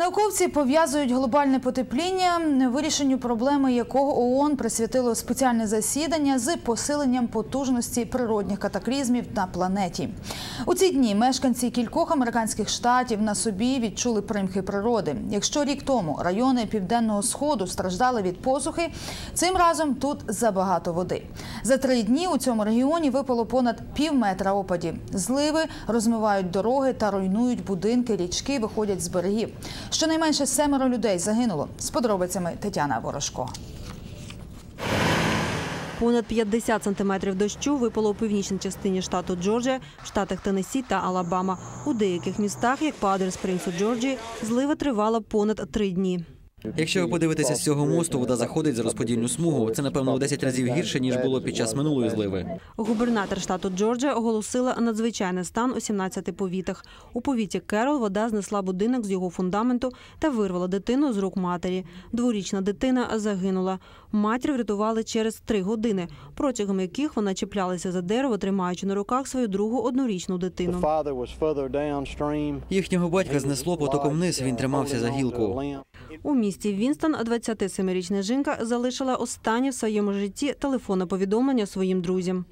Науковці пов'язують глобальне потепління вирішенню проблеми, якого ООН присвятило спеціальне засідання з посиленням потужності природних катаклізмів на планеті. У ці дні мешканці кількох американських штатів на собі відчули примхи природи. Якщо рік тому райони південного сходу страждали від посухи, цим разом тут забагато води. За три дні у цьому регіоні випало понад пів метра опадів. Зливи розмивають дороги та руйнують будинки, річки виходять з берегів. Щонайменше семеро людей загинуло. З подробицями Тетяна Ворожко. Понад 50 сантиметрів дощу випало у північній частині штату Джорджія, в штатах Теннессі та Алабама. У деяких містах, як по адрес принцу Джорджії, злива тривала понад три дні. Якщо ви подивитеся з цього мосту, вода заходить за розподільну смугу. Це напевно у 10 разів гірше ніж було під час минулої зливи. Губернатор штату Джорджія оголосила надзвичайний стан у 17 повітах. У повіті Керол вода знесла будинок з його фундаменту та вирвала дитину з рук матері. Дворічна дитина загинула. Матір врятували через три години, протягом яких вона чіплялася за дерево, тримаючи на руках свою другу однорічну дитину. Їхнього батька знесло потоком вниз. Він тримався за гілку. У місті Вінстон 27-річна жінка залишила останнє в своєму житті телефонне повідомлення своїм друзям.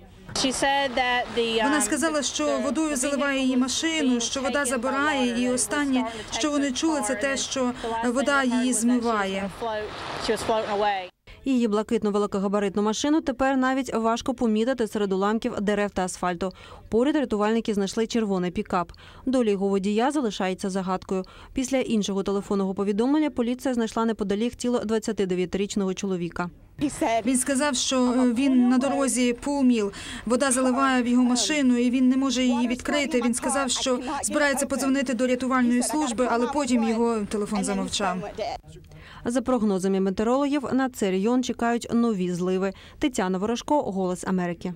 Вона сказала, що водою заливає її машину, що вода забирає, і останнє, що вони чули, це те, що вода її змиває. Її блакитну великогабаритну машину тепер навіть важко помітити серед уламків дерев та асфальту. Поряд рятувальники знайшли червоний пікап. Доля його водія залишається загадкою. Після іншого телефонного повідомлення поліція знайшла неподалік тіло 29-річного чоловіка. Він сказав, що е, він на дорозі пулміл. Вода заливає в його машину, і він не може її відкрити. Він сказав, що збирається подзвонити до рятувальної служби, але потім його телефон замовчав. За прогнозами метеорологів, на цей район чекають нові зливи. Тетяна Ворожко, Голос Америки.